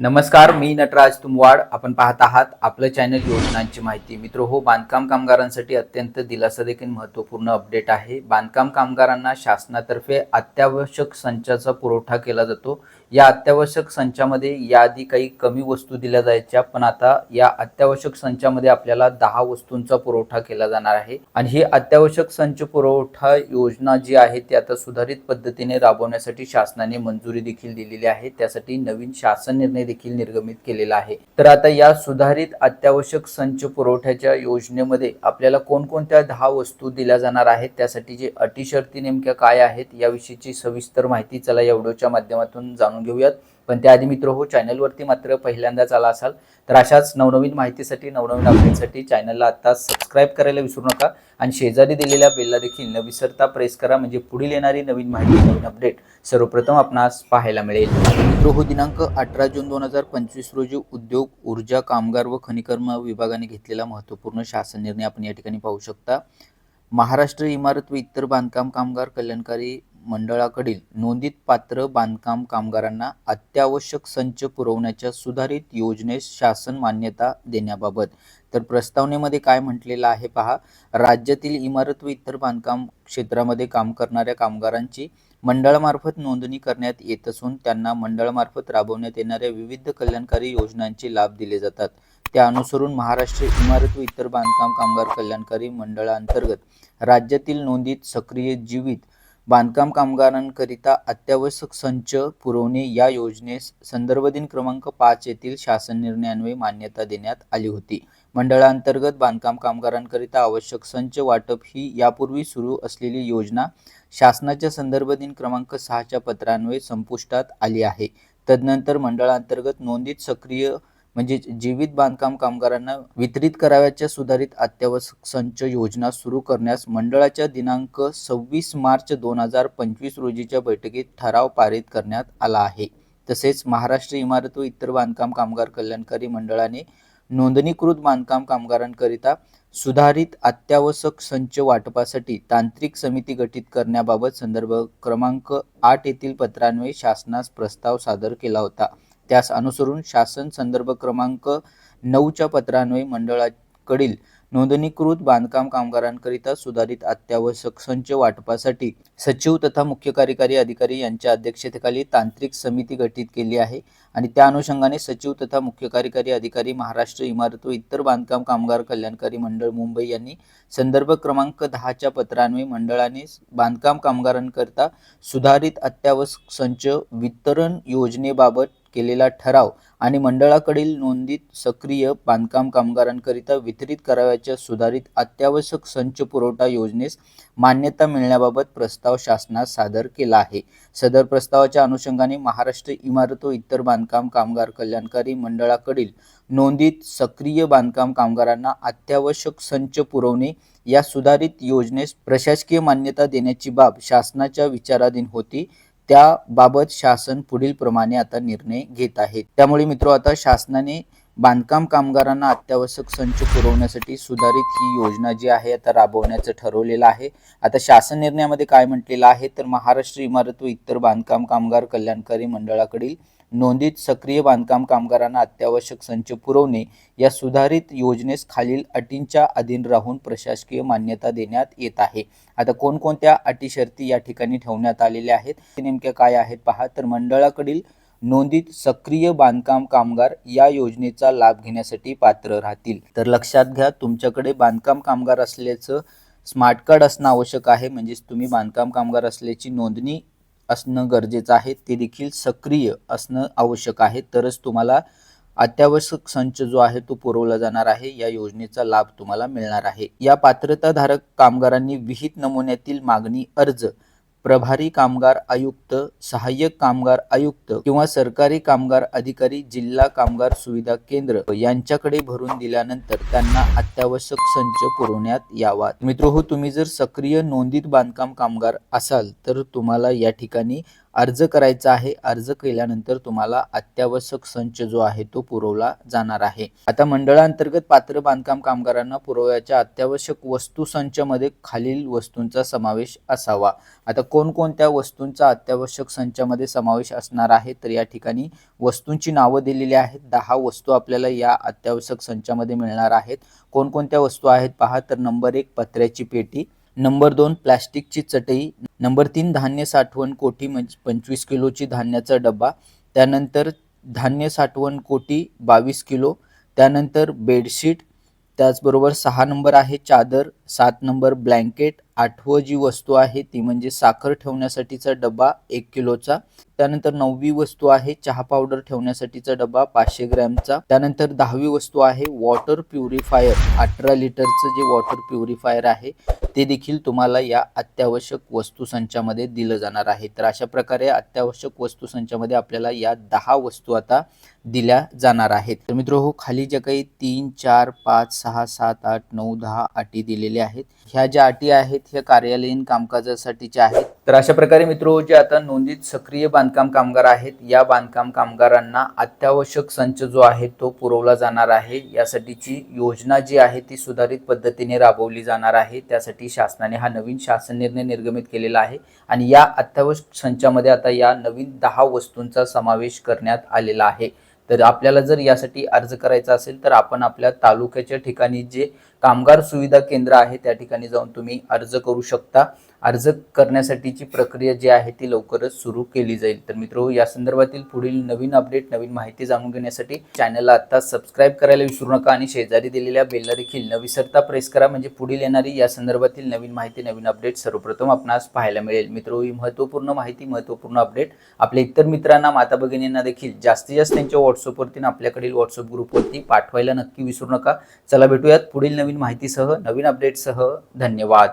नमस्कार मी नटराज तुमवाड. आपण पाहत आहात आपलं चॅनल योजनांची माहिती. मित्र हो बांधकाम कामगारांसाठी अत्यंत दिलासा देखील महत्त्वपूर्ण अपडेट आहे. बांधकाम कामगारांना शासनातर्फे अत्यावश्यक संचाचा पुरवठा केला जातो. या अत्यावश्यक संचामध्ये याआधी काही कमी वस्तू दिल्या जायच्या पण आता या अत्यावश्यक संचामध्ये आपल्याला दहा वस्तूंचा पुरवठा केला जाणार आहे. आणि ही अत्यावश्यक संच पुरवठा योजना जी आहे ती आता सुधारित पद्धतीने राबवण्यासाठी शासनाने मंजुरी देखील दिलेली आहे. त्यासाठी नवीन शासन निर्णय देखील निर्गमित केलेला आहे. तर आता या सुधारित अत्यावश्यक संच पुरवठ्याच्या योजनेमध्ये आपल्याला कोणकोणत्या दहा वस्तू दिल्या जाणार आहेत? त्यासाठी जे अटी शर्ती नेमक्या काय आहेत? याविषयीची सविस्तर माहिती चला या व्हिडिओच्या माध्यमातून जाणून घेऊयात. पण त्याआधी मित्र हो चॅनलवरती मात्र पहिल्यांदाच आला असाल तर अशाच नवनवीन माहितीसाठी नवनवीन अपडेटसाठी चॅनलला आत्ता सबस्क्राईब करायला विसरू नका आणि शेजारी दिलेल्या बेलला देखील न विसरता प्रेस करा म्हणजे पुढील येणारी नवीन माहिती नवीन अपडेट सर्वप्रथम आपणास पाहायला मिळेल. मित्र हो दिनांक अठरा जून दोन हजार पंचवीस रोजी उद्योग ऊर्जा कामगार व खनिकर्म विभागाने घेतलेला महत्त्वपूर्ण शासन निर्णय आपण या ठिकाणी पाहू शकता. महाराष्ट्र इमारत व इतर बांधकाम कामगार कल्याणकारी मंडळाकडील नोंदीत पात्र बांधकाम कामगारांना अत्यावश्यक संच पुरवण्याच्या सुधारित योजनेस शासन मान्यता देण्याबाबत. तर प्रस्तावनेमध्ये काय म्हटलेलं आहे पहा. राज्यातील इमारत व इतर बांधकाम क्षेत्रामध्ये काम करणाऱ्या कामगारांची मंडळामार्फत नोंदणी करण्यात येत असून त्यांना मंडळामार्फत राबवण्यात येणाऱ्या विविध कल्याणकारी योजनांचे लाभ दिले जातात. त्या अनुसरून महाराष्ट्र इमारत व इतर बांधकाम कामगार कल्याणकारी मंडळाअंतर्गत राज्यातील नोंदीत सक्रिय जीवित बांधकाम कामगारांकरिता अत्यावश्यक संच पुरवणे या योजनेस संदर्भ दिन क्रमांक पाच येथील शासन निर्णयान्वये मान्यता देण्यात आली होती. मंडळांतर्गत बांधकाम कामगारांकरिता आवश्यक संच वाटप ही यापूर्वी सुरू असलेली योजना शासनाच्या संदर्भ दिन क्रमांक सहाच्या पत्रान्वये संपुष्टात आली आहे. तदनंतर मंडळांतर्गत नोंदीत सक्रिय म्हणजे जीवित बांधकाम कामगारांना वितरित करावयाच्या सुधारित अत्यावश्यक संच योजना सुरू करण्यास मंडळाच्या दिनांक सव्वीस मार्च दोन हजार पंचवीस रोजीच्या बैठकीत ठराव पारित करण्यात आला आहे. तसेच महाराष्ट्र इमारत व इतर बांधकाम कामगार कल्याणकारी मंडळाने नोंदणीकृत बांधकाम कामगारांकरिता सुधारित अत्यावश्यक संच वाटपासाठी तांत्रिक समिती गठीत करण्याबाबत संदर्भ क्रमांक आठ येथील पत्रान्वये शासनास प्रस्ताव सादर केला होता. त्यास अनुसरून शासन संदर्भ क्रमांक नऊच्या पत्रान्वये मंडळाकडील नोंदणीकृत बांधकाम कामगारांकरिता सुधारित अत्यावश्यक संच वाटपासाठी सचिव तथा मुख्य कार्यकारी अधिकारी यांच्या अध्यक्षतेखाली तांत्रिक समिती गठीत केली आहे आणि त्या अनुषंगाने सचिव तथा मुख्य कार्यकारी अधिकारी महाराष्ट्र इमारत व इतर बांधकाम कामगार कल्याणकारी मंडळ मुंबई यांनी संदर्भ क्रमांक दहाच्या पत्रान्वये मंडळाने बांधकाम कामगारांकरिता सुधारित अत्यावश्यक संच वितरण योजनेबाबत केलेला ठराव आणि मंडळाकडील नोंदीत सक्रिय बांधकाम कामगारांकरिता वितरित करावयाच्या सुधारित अत्यावश्यक संच पुरवठा योजनेस मान्यता मिळण्याबाबत प्रस्ताव शासनास सादर केला आहे. सदर प्रस्तावाच्या अनुषंगाने महाराष्ट्र इमारत व इतर बांधकाम कामगार कल्याणकारी मंडळाकडील नोंदीत सक्रिय बांधकाम कामगारांना अत्यावश्यक संच पुरवणे या सुधारित योजनेस प्रशासकीय मान्यता देण्याची बाब शासनाच्या विचाराधीन होती. त्याबाबत शासन पुढील प्रमाणे आता निर्णय घेत आहे. त्यामुळे मित्र आता शासनाने बांधकाम कामगारांना अत्यावश्यक संच पुरवण्यासाठी सुधारित ही योजना जी आहे आता राबवण्याचं ठरवलेलं आहे. आता शासन निर्णयामध्ये काय म्हटलेलं आहे? तर महाराष्ट्र इमारत व इतर बांधकाम कामगार कल्याणकारी मंडळाकडील नोंदीत सक्रिय बांधकाम कामगारांना अत्यावश्यक संच पुरवणे या सुधारित योजनेस खालील अटींच्या अधीन राहून प्रशासकीय मान्यता देण्यात येत आहे. आता कोणकोणत्या अटी शर्ती या ठिकाणी ठेवण्यात आलेल्या आहेत? नेमक्या काय आहेत पहा. तर मंडळाकडील नोंदीत सक्रिय बांधकाम कामगार या योजनेचा लाभ घेण्यासाठी पात्र राहतील. तर लक्षात घ्या तुमच्याकडे बांधकाम कामगार असल्याचं स्मार्ट कार्ड असणं आवश्यक आहे. म्हणजेच तुम्ही बांधकाम कामगार असल्याची नोंदणी असणं गरजेचं आहे ते देखील सक्रिय असणं आवश्यक आहे. तरच तुम्हाला अत्यावश्यक संच जो आहे तो पुरवला जाणार आहे. या योजनेचा लाभ तुम्हाला मिळणार आहे. या पात्रताधारक कामगारांनी विहित नमुन्यातील मागणी अर्ज प्रभारी कामगार आयुक्त सहाय्यक कामगार आयुक्त किंवा सरकारी कामगार अधिकारी जिल्हा कामगार सुविधा केंद्र यांच्याकडे भरून दिल्यानंतर त्यांना अत्यावश्यक संच पुरवण्यात यावा. मित्र हो तुम्ही जर सक्रिय नोंदीत बांधकाम कामगार असाल तर तुम्हाला या ठिकाणी अर्ज करायचा आहे अर्ज केल्यानंतर तुम्हाला अत्यावश्यक संच जो आहे तो पुरवला जाणार आहे. आता मंडळांतर्गत पात्र बांधकाम कामगारांना पुरवण्याच्या अत्यावश्यक वस्तू संचामध्ये खालील वस्तूंचा समावेश असावा. आता कोणकोणत्या वस्तूंचा अत्यावश्यक संचामध्ये समावेश असणार आहे? तर या ठिकाणी वस्तूंची नावं दिलेली आहेत. दहा वस्तू आपल्याला या अत्यावश्यक संचामध्ये मिळणार आहेत. कोणकोणत्या वस्तू आहेत? पहा तर नंबर एक पत्र्याची पेटी. नंबर दोन प्लॅस्टिकची चटई. नंबर तीन धान्य साठवण कोठी म्हणजे पंचवीस किलोची धान्याचा डबा त्यानंतर धान्य साठवण कोटी बावीस किलो. त्यानंतर बेडशीट त्याचबरोबर सहा नंबर आहे चादर सात नंबर ब्लँकेट. आठवं जी वस्तू आहे ती म्हणजे साखर ठेवण्यासाठीचा डबा एक किलोचा. त्यानंतर नववी वस्तू आहे चहा पावडर ठेवण्यासाठीचा डबा पाचशे ग्रॅमचा. त्यानंतर दहावी वस्तू आहे वॉटर प्युरिफायर. अठरा लिटरचं जे वॉटर प्युरिफायर आहे ते देखील तुम्हाला या अत्यावश्यक वस्तू संचामध्ये दिलं जाणार आहे. तर अशा प्रकारे अत्यावश्यक वस्तू संचामध्ये आपल्याला या दहा वस्तू आता दिल्या जाणार आहेत. तर मित्र हो खाली ज्या काही तीन चार पाच सहा सात आठ नऊ दहा अटी दिलेल्या आहेत. ह्या ज्या अटी आहेत ह्या कार्यालयीन कामकाजासाठीच्या आहेत. तर अशा प्रकारे मित्र जे आता नोंदीत सक्रिय बांधकाम कामगार आहेत या बांधकाम कामगारांना अत्यावश्यक संच जो आहे तो पुरवला जाणार आहे. यासाठीची योजना जी आहे ती सुधारित पद्धतीने राबवली जाणार आहे. त्यासाठी शासनाने हा नवीन शासन निर्णय निर्गमित केलेला आहे आणि या अत्यावश्यक संचामध्ये आता या नवीन दहा वस्तूंचा समावेश करण्यात आलेला आहे. तर आपल्याला जर यासाठी अर्ज करायचा असेल तर आपण आपल्या तालुक्याच्या ठिकाणी जे कामगार सुविधा केंद्र आहे त्या ठिकाणी जाऊन तुम्ही अर्ज करू शकता. अर्ज करण्यासाठीची प्रक्रिया जी आहे ती लवकरच सुरू केली जाईल. तर मित्र या संदर्भातील पुढील नवीन अपडेट नवीन माहिती जाणून घेण्यासाठी चॅनलला आता सबस्क्राईब करायला विसरू नका आणि शेजारी दिलेल्या बेलला देखील न विसरता प्रेस करा. म्हणजे पुढील येणारी या संदर्भातील नवीन माहिती नवीन अपडेट सर्वप्रथम आपणास पाहायला मिळेल. मित्र ही महत्त्वपूर्ण माहिती महत्त्वपूर्ण अपडेट आपल्या इतर मित्रांना माता भगिनींना देखील जास्तीत जास्त त्यांच्या व्हॉट्सअपवरती आपल्याकडील व्हॉट्सअप ग्रुपवरती पाठवायला नक्की विसरू नका. चला भेटूयात पुढील नवीन माहितीसह नवीन अपडेटसह धन्यवाद.